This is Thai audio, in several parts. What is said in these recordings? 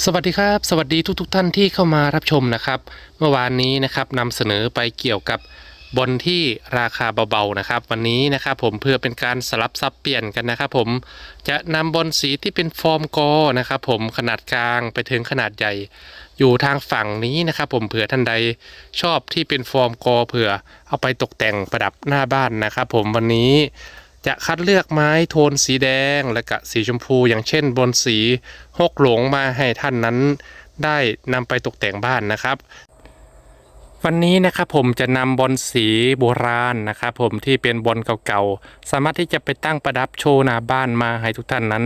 สวัสดีครับ สวัสดีทุกๆทท่านที่เข้ามารับชมนะครับ เมื่อวานนี้นะครับนำเสนอไปเกี่ยวกับบอลที่ราคาเบาๆนะครับ วันนี้นะครับผมเพื่อเป็นการสลับซับเปลี่ยนกันนะครับ ผมจะนำบอลสีที่เป็นฟอร์มกอนะครับ ผมขนาดกลางไปถึงขนาดใหญ่ อยู่ทางฝั่งนี้นะครับ ผมเผื่อท่านใดชอบที่เป็นฟอร์มกอเผื่อเอาไปตกแต่งประดับหน้าบ้านนะครับ ผมวันนี้ จะคัดเลือกไม้โทนสีแดงและกะสีชมพูอย่างเช่นบนสีหกหลงมาให้ท่านนั้น ได้นำไปตกแต่งบ้านนะครับ วันนี้นะครับผมจะนำบอลสีโบราณนะครับผมที่เป็นบอลเก่าๆ สามารถที่จะไปตั้งประดับโชว์หน้าบ้านมาให้ทุกท่านนั้น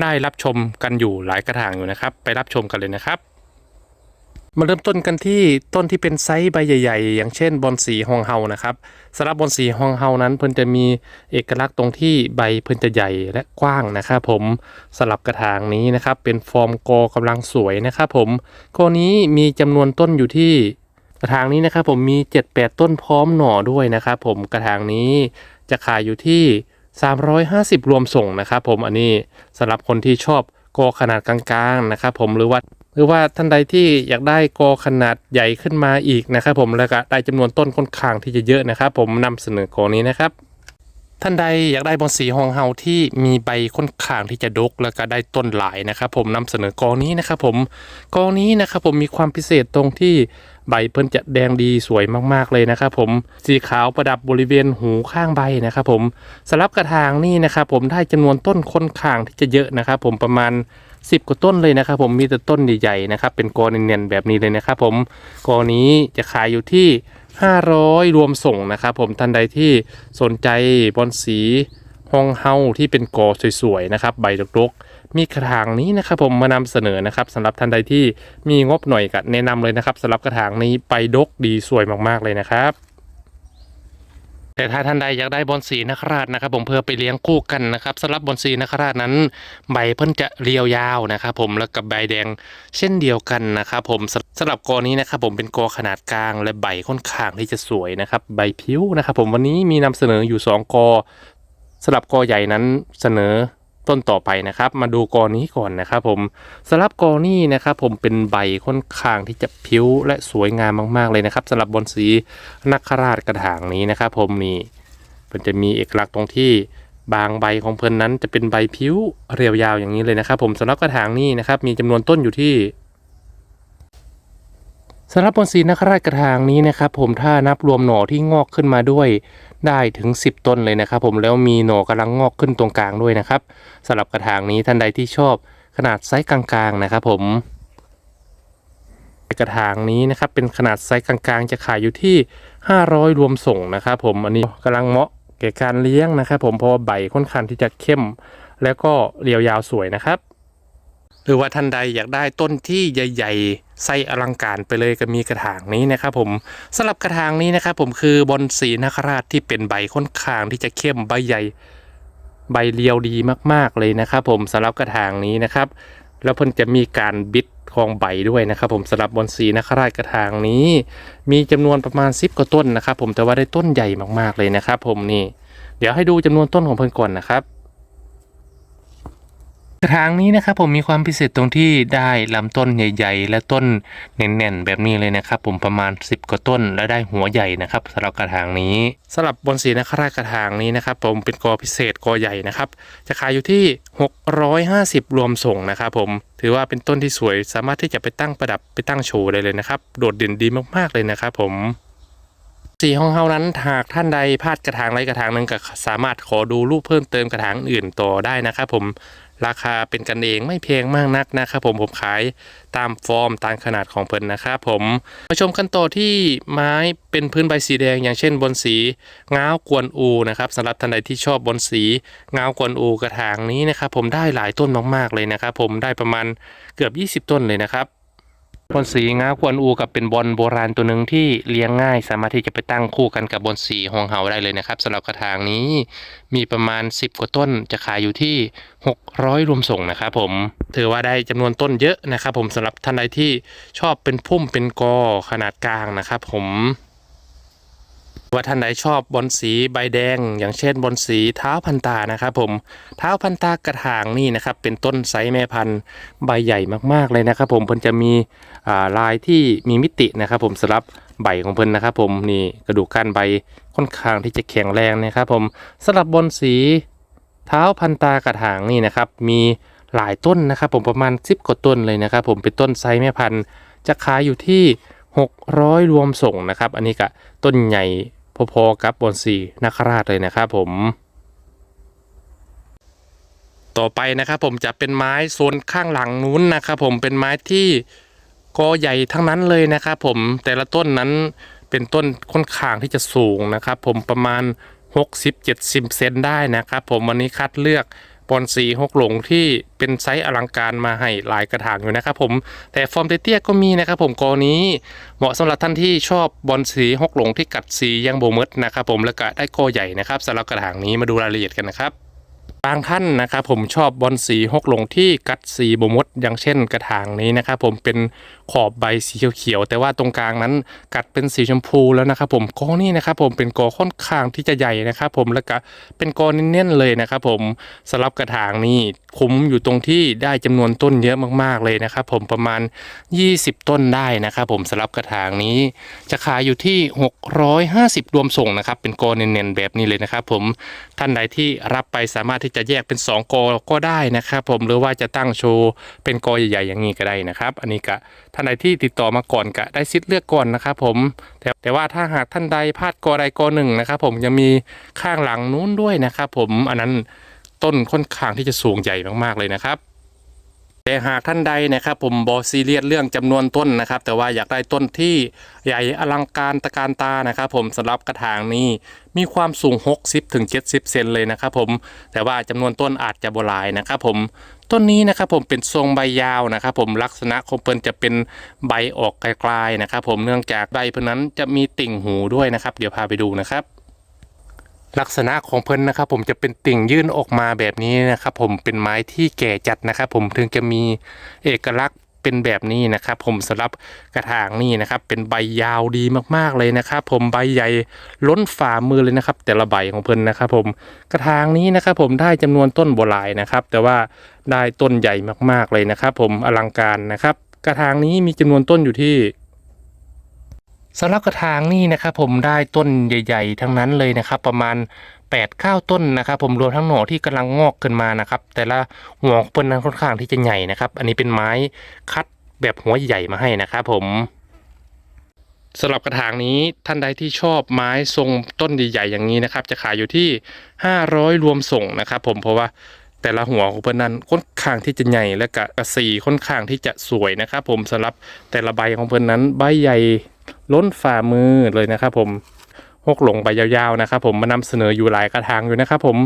ได้รับชมกันอยู่หลายกระถางอยู่นะครับ ไปรับชมกันเลยนะครับ มาเริ่มต้นกันที่ต้นที่เป็นไซส์ใบใหญ่ๆ อย่างเช่นบอนสีฮองเฮานะครับสำหรับบอนสีฮองเฮานั้น เพิ่นจะมีเอกลักษณ์ตรงที่ใบเพิ่นจะใหญ่และกว้างนะครับผมสลับกระถางนี้นะครับเป็นฟอร์มกอกำลังสวยนะครับผมกอนี้มีจำนวนต้นอยู่ที่กระถางนี้นะครับผมมี 7-8 ต้นพร้อมหน่อด้วยนะครับผมกระถางนี้จะขายอยู่ที่ 350 รวมส่งนะครับผมอันนี้สำหรับคนที่ชอบกอขนาดกลางๆนะครับผมหรือว่า หรือว่าท่านใดที่อยากได้กอขนาดใหญ่ขึ้นมาอีกนะครับผมแล้วก็ได้จำนวนต้นค่อนข้างที่จะเยอะนะครับ ผมนำเสนอกอนี้นะครับท่านใดอยากได้บอนสีฮองเฮาที่มีใบค่อนข้างที่จะดกแล้วก็ได้ต้นหลายนะครับ ผมนำเสนอกอนี้นะครับ ผมกอนี้นะครับ ผมมีความพิเศษตรงที่ใบเพิ่นจะแดงดีสวยมากๆเลยนะครับ ผมสีขาวประดับบริเวณหูข้างใบนะครับ ผมสำหรับกระถางนี่นะครับ ผมได้จำนวนต้นค่อนข้างที่จะเยอะนะครับ ผมประมาณ 10กว่าต้นเลยนะครับผมมีแต่ต้นใหญ่ๆนะครับเป็นกอเนียนๆแบบนี้เลยนะครับผมกอนี้จะขายอยู่ที่ 500 รวมส่งนะครับผมท่านใดที่สนใจบอนสีฮองเฮาที่เป็นกอสวยๆนะครับใบรกๆ มีกระถางนี้นะครับผมมานำเสนอนะครับสำหรับท่านใดที่มีงบหน่อยก็แนะนำเลยนะครับสำหรับกระถางนี้ไปดกดีสวยมากๆเลยนะครับ แต่ถ้าท่านใดอยากได้บอนสีนคราชนะครับ ผมเพื่อไปเลี้ยงคู่กันนะครับสำหรับบอนสีนคราชนั้น ใบเพิ่นจะเรียวยาวนะครับ ผมแล้วกับใบแดงเช่นเดียวกันนะครับ ผมสำหรับกอนี้นะครับ ผมเป็นกอขนาดกลางและใบค่อนข้างที่จะสวยนะครับ ใบผิวนะครับ ผมวันนี้มีนำเสนออยู่ 2 กอสำหรับกอใหญ่นั้นเสนอ ต้นต่อไปนะครับ มาดูกอนี้ก่อนนะครับผมสำหรับกอนี้นะครับผมเป็นใบค่อนข้างที่จะผิวและสวยงามมากๆเลยนะครับสำหรับบอนสีนักคราชกระถางนี้นะครับผมนี่มันจะมีเอกลักษณ์ตรงที่บางใบของเพลินนั้นจะเป็นใบผิวเรียวยาวอย่างนี้เลยนะครับ ผมสำหรับกระถางนี้นะครับมีจำนวนต้นอยู่ที่ สำหรับบนสีนักราชกระถางนี้นะครับผมถ้านับรวมหน่อที่งอกขึ้นมาด้วย ได้ถึง 10 ต้นเลยนะครับ ผมแล้วมีหน่อกำลังงอกขึ้นตรงกลางด้วยนะครับสำหรับกระถางนี้ท่านใดที่ชอบขนาดไซส์กลางๆนะครับ ผมกระถางนี้นะครับเป็นขนาดไซส์กลางๆ จะขายอยู่ที่ 500 รวมส่งนะครับ ผมอันนี้กำลังเหมาะแก่การเลี้ยงนะครับ ผมเพราะว่าใบค่อนข้างที่จะเข้ม แล้วก็เรียวยาวสวยนะครับ หรือว่าท่านใดอยากได้ต้นที่ใหญ่ ๆไซส์อลังการไปเลยก็มีกระถางนี้นะครับผมสำหรับกระถางนี้นะครับผมคือบอนสีนาคราชที่เป็นใบค่อนข้างที่จะเข้มใบใหญ่ ใบเรียวดีมากๆเลยนะครับผมสำหรับกระถางนี้นะครับ แล้วเพิ่นจะมีการบิดของใบด้วยนะครับผมสำหรับบอนสีนคราชกระถางนี้ มีจำนวนประมาณ10กว่าต้นนะครับผมแต่ว่าได้ต้นใหญ่มากๆเลยนะครับผมนี่ เดี๋ยวให้ดูจำนวนต้นของเพิ่นก่อนนะครับ กระถางนี้นะครับผมมีความพิเศษตรงที่ได้ลำต้นใหญ่ ๆ และต้นแน่นๆ แบบนี้เลยนะครับ ผมประมาณ 10กว่าต้นและได้หัวใหญ่นะครับสำหรับกระถางนี้สำหรับบนสีนคราชกระถางนี้นะครับ ผมเป็นกอพิเศษกอใหญ่นะครับ จะขายอยู่ที่ 650 รวมส่งนะครับ ผมถือว่าเป็นต้นที่สวยสามารถที่จะไปตั้งประดับไปตั้งโชว์ได้เลยนะครับ โดดเด่นดีมากๆเลยนะครับ ผมสีของเฮานั้นหากท่านใดพลาดกระถางไรกระถางหนึ่งก็สามารถขอดูรูปเพิ่มเติมกระถางอื่นต่อได้นะครับผม ราคาเป็นกันเองไม่แพงมากนักนะครับผมผมขายตามฟอร์มตามขนาดของเพิ่นนะครับผมมาชมกันต่อที่ไม้เป็นพื้นใบสีแดง อย่างเช่นบนสีง้าวกวนอูนะครับสำหรับท่านใดที่ชอบบนสีง้าวกวนอูกระถางนี้นะครับผมได้หลายต้นมากๆเลยนะครับผมได้ประมาณเกือบ 20 ต้นเลยนะครับ บอนสีง้าวกวนอูกับเป็นบอลโบราณตัวหนึ่งที่เลี้ยงง่าย สามารถที่จะไปตั้งคู่กันกับบอนสีหองเหาได้เลยนะครับสำหรับกระถางนี้มีประมาณ 10 กว่าต้นจะขายอยู่ที่ 600 รวมส่งนะครับผมถือว่าได้จำนวนต้นเยอะนะครับผมสำหรับท่านใดที่ชอบเป็นพุ่มเป็นกอขนาดกลางนะครับผม ว่าท่านใดชอบบอลสีใบแดง อย่างเช่นบอลสีเท้าพันตานะครับผมเท้าพันตากระถางนี่นะครับเป็นต้นไซส์แม่พันธุ์ใบใหญ่มากๆเลยนะครับผมเพิ่นจะมีลายที่มีมิตินะครับ ผมสำหรับใบของเพิ่นนะครับผมนี่กระดูกก้านใบค่อนข้างที่จะแข็งแรงนะครับผมสำหรับบอลสีเท้าพันตากระถางนี่นะครับมีหลายต้นนะครับผมประมาณ 10กว่าต้นเลยนะครับผมเป็นต้นไซส์แม่พันธุ์จะขายอยู่ที่ 600 รวมส่งนะครับ อันนี้ก็ต้นใหญ่ พอๆกับบอนสีนาคราชเลยนะครับผม ต่อไปนะครับผมจะเป็นไม้โซนข้างหลังนู้นนะครับผมเป็นไม้ที่กอใหญ่ทั้งนั้นเลยนะครับผมแต่ละต้นนั้นเป็นต้นค่อนข้างที่จะสูงนะครับผมประมาณ 60-70เซนได้นะครับผมวันนี้คัดเลือก บอนสีหกหลงที่เป็นไซส์อลังการมาให้หลายกระถางอยู่นะครับผมแต่ฟอร์มเตี้ยก็มีนะครับผมกอนี้เหมาะสำหรับท่านที่ชอบบอลสีหกหลงที่กัดสียังโบมดนะครับผมแล้วก็ได้โกใหญ่นะครับสำหรับกระถางนี้มาดูรายละเอียดกันนะครับบางท่านนะครับผมชอบบอลสีหกหลงที่กัดสีโบมดอย่างเช่นกระถางนี้นะครับผมเป็นขอบใบสีเขียวๆแต่ว่าตรงกลางนั้นกัดเป็นสีชมพูแล้วนะครับผมกอนี่นะครับผมเป็นกอค่อนข้างที่จะใหญ่นะครับผมแล้วก็เป็นกอเน้นๆเลยนะครับผมสำหรับกระถางนี้คุ้มอยู่ตรงที่ได้จำนวนต้นเยอะมากๆเลยนะครับผมประมาณ 20 ต้นได้นะครับผมสำหรับกระถางนี้จะขายอยู่ที่ 650 รวมส่งนะครับเป็นกอเน้นๆแบบนี้เลยนะครับผมท่านใดที่รับไปสามารถที่จะแยกเป็น 2 กอก็ได้นะครับผมหรือว่าจะตั้งโชว์เป็นกอใหญ่ๆอย่างนี้ก็ได้นะครับ อันนี้ก็ท่านใดที่ติดต่อมาก่อนก็ได้สิทธิ์เลือกก่อนนะครับผมแต่แต่ว่าถ้าหากท่านใดพลาดกอใดกอหนึ่งนะครับผมยังมีข้างหลังนู้นด้วยนะครับผมอันนั้นต้นค่อนข้างที่จะสูงใหญ่มากๆเลยนะครับ แต่หากท่านใดนะครับผมบอซีเรียสเรื่องจำนวนต้นนะครับ แต่ว่าอยากได้ต้นที่ใหญ่อลังการตะการตานะครับ ผมสำหรับกระถางนี้มีความสูง 60ถึง70 เซนเลยนะครับผมแต่ว่าจำนวนต้นอาจจะบหลายนะครับ ผมต้นนี้นะครับผมเป็นทรงใบยาวนะครับผมลักษณะของเปิ้นจะเป็นใบออกไกลๆนะครับ ผมเนื่องจากใบเพิ่นนั้นจะมีติ่งหูด้วยนะครับ เดี๋ยวพาไปดูนะครับ ลักษณะของเพิ่นนะครับ ผมจะเป็นติ่งยื่นออกมาแบบนี้นะครับ ผมเป็นไม้ที่แก่จัดนะครับ ผมถึงจะมีเอกลักษณ์เป็นแบบนี้นะครับ ผมสำหรับกระถางนี่นะครับ เป็นใบยาวดีมากๆเลยนะครับ ผมใบใหญ่ล้นฝ่ามือเลยนะครับ แต่ละใบของเพิ่นนะครับ ผมกระถางนี้นะครับ ผมได้จำนวนต้นโบหลายนะครับ แต่ว่าได้ต้นใหญ่มากๆเลยนะครับ ผมอลังการนะครับ กระถางนี้มีจำนวนต้นอยู่ที่ สำหรับกระถางนี่นะครับผมได้ต้นใหญ่ ๆ ทั้งนั้นเลยนะครับ ประมาณ8ปดเก้าต้นนะครับ ผมรวมทั้งหน่อที่กำลังงอกขึ้นมานะครับ แต่ละหัวของเปิ้ลนั้นค่อนข้างที่จะใหญ่นะครับ อันนี้เป็นไม้คัดแบบหัวใหญ่มาให้นะครับผมสำหรับกระถางนี้ท่านใดที่ชอบไม้ทรงต้นใหญ่ๆอย่างนี้นะครับ จะขายอยู่ที่ 500 รวมส่งนะครับ ผมเพราะว่าแต่ละหัวของเปิ้ลนั้นค่อนข้างที่จะใหญ่และกระสีค่อนข้างที่จะสวยนะครับ ผมสำหรับแต่ละใบของเปิ้ลนั้นใบใหญ่ ล้นฝ่ามือเลยนะครับผมหกหลงใบยาวๆนะครับผมมานำเสนออยู่หลายกระถางอยู่นะครับผม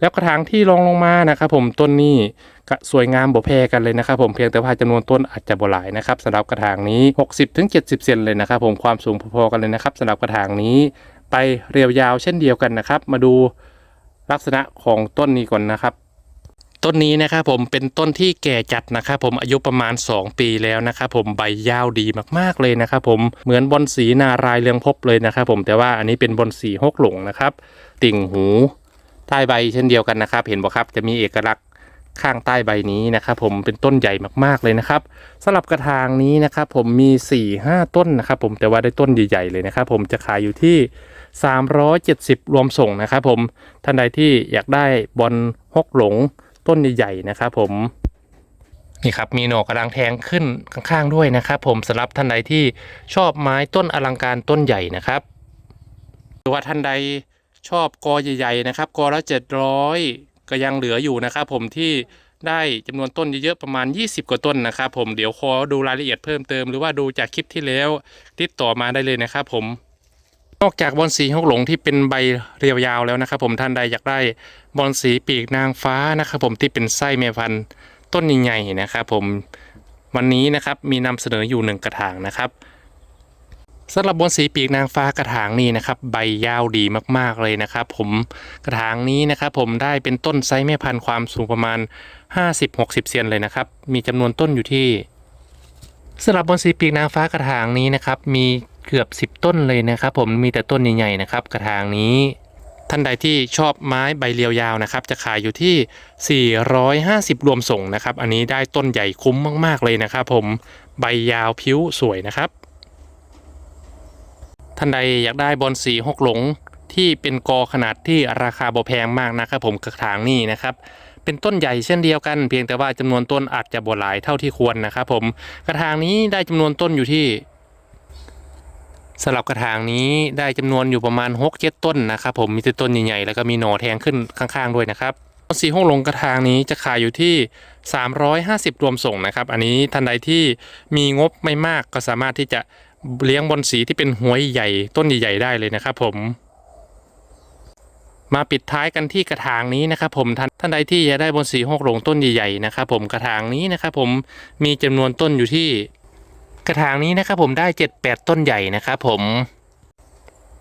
แล้วกระถางที่รองลงมานะครับผมต้นนี้ก็สวยงามบ่แพ้กันเลยนะครับผมเพียงแต่ว่าจำนวนต้นอาจจะบ่หลายนะครับสำหรับกระถางนี้ 6 0ถึง70 เซนเลยนะครับผมความสูงพอๆกันเลยนะครับสำหรับกระถางนี้ ไปเรียวยาวเช่นเดียวกันนะครับ มาดูลักษณะของต้นนี้ก่อนนะครับ ต้นนี้นะครับผมเป็นต้นที่แก่จัดนะครับผมอายุประมาณ 2 ปีแล้วนะครับผมใบยาวดีมากๆเลยนะครับผมเหมือนบอนสีนารายเรืองพบเลยนะครับผมแต่ว่าอันนี้เป็นบอนสีหกหลงนะครับ ติ่งหูใต้ใบเช่นเดียวกันนะครับ เห็นบ่ครับจะมีเอกลักษณ์ข้างใต้ใบนี้นะครับผมเป็นต้นใหญ่มากๆเลยนะครับสำหรับกระถางนี้นะครับผมมี4ี่ห้าต้นนะครับผมแต่ว่าได้ต้นใหญ่ๆเลยนะครับผมจะขายอยู่ที่ 370 รวมส่งนะครับผมท่านใดที่อยากได้บอลหกหลง ต้นใหญ่ๆนะครับผมนี่ครับมีหน่อกระดังแทงขึ้นข้างๆด้วยนะครับ ผมสำหรับท่านใดที่ชอบไม้ต้นอลังการต้นใหญ่นะครับหรือว่าท่านใดชอบกอใหญ่ๆนะครับกอละ700ก็ยังเหลืออยู่นะครับ ผมที่ได้จำนวนต้นเยอะๆประมาณ 20 กว่าต้นนะครับ ผมเดี๋ยวขอดูรายละเอียดเพิ่มเติมหรือว่าดูจากคลิปที่แล้ว ติดต่อมาได้เลยนะครับ ผม นอกจากบอลสีหกหลงที่เป็นใบเรียวยาวแล้วนะครับ ผมท่านใดอยากได้บอลสีปีกนางฟ้านะครับผมที่เป็นไส้เมพันต้นใหญ่ๆนะครับผมวันนี้นะครับมีนำเสนออยู่หนึ่งกระถางนะครับสำหรับบอลสีปีกนางฟ้ากระถางนี้นะครับใบยาวดีมากๆเลยนะครับ ผมกระถางนี้นะครับผมได้เป็นต้นไซส์แม่พันธุ์ความสูงประมาณ 50-60 เซนเลยนะครับ มีจำนวนต้นอยู่ที่สำหรับบนสีปีกนางฟ้ากระถางนี้นะครับมี เกือบ 10 ต้นเลยนะครับผมมีแต่ต้นใหญ่ๆนะครับกระถางนี้ ท่านใดที่ชอบไม้ใบเรียวยาวนะครับ จะขายอยู่ที่ 450 รวมส่งนะครับ อันนี้ได้ต้นใหญ่คุ้มมากๆเลยนะครับ ผมใบยาวผิวสวยนะครับ ท่านใดอยากได้บอลสีหกหลงที่เป็นกอขนาดที่ราคาบ่แพงมากนะครับผมกระถางนี้นะครับเป็นต้นใหญ่เช่นเดียวกัน เพียงแต่ว่าจำนวนต้นอาจจะบ่หลายเท่าที่ควรนะครับผมกระถางนี้ได้จำนวนต้นอยู่ที่ สำหรับกระถางนี้ได้จำนวนอยู่ประมาณ 6 7 ต้นนะครับผมมีแต่ต้นใหญ่ๆแล้วก็มีหน่อแทงขึ้นข้างๆด้วยนะครับต้นสีห้องลงกระถางนี้จะขายอยู่ที่ 350 รวมส่งนะครับ อันนี้ท่านใดที่มีงบไม่มากก็สามารถที่จะเลี้ยงบอนสีที่เป็นหัวใหญ่ต้นใหญ่ๆได้เลยนะครับผมมาปิดท้ายกันที่กระถางนี้นะครับผมท่านท่านใดที่อยากได้บนสีหกหลงต้นใหญ่ๆนะครับผมกระถางนี้นะครับผมมีจำนวนต้นอยู่ที่ ระถางนี้นะครับผมได้ 7-8 ต้นใหญ่นะครับผม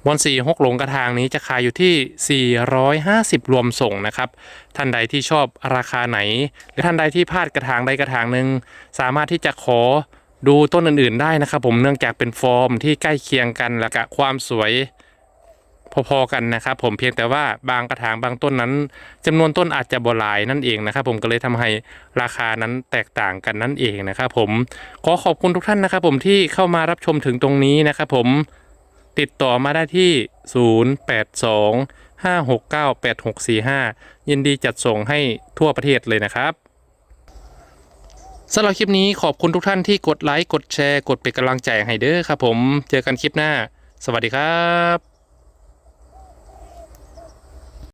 บนสีหกหลงกระถางนี้จะขายอยู่ที่ 450 รวมส่งนะครับ ท่านใดที่ชอบราคาไหน หรือท่านใดที่พลาดกระถางใดกระถางหนึ่งสามารถที่จะขอดูต้นอื่นๆได้นะครับ ผมเนื่องจากเป็นฟอร์มที่ใกล้เคียงกันและกะความสวย พอๆกันนะครับ ผมเพียงแต่ว่าบางกระถางบางต้นนั้นจำนวนต้นอาจจะบหลายนั่นเองนะครับ ผมก็เลยทำให้ราคานั้นแตกต่างกันนั่นเองนะครับผมขอขอบคุณทุกท่านนะครับ ผมที่เข้ามารับชมถึงตรงนี้นะครับผมติดต่อมาได้ที่ 082 569 8645 ยินดีจัดส่งให้ทั่วประเทศเลยนะครับสำหรับคลิปนี้ขอบคุณทุกท่านที่กดไลค์กดแชร์กดเป็นกำลังใจให้เด้อครับผม เจอกันคลิปหน้า สวัสดีครับ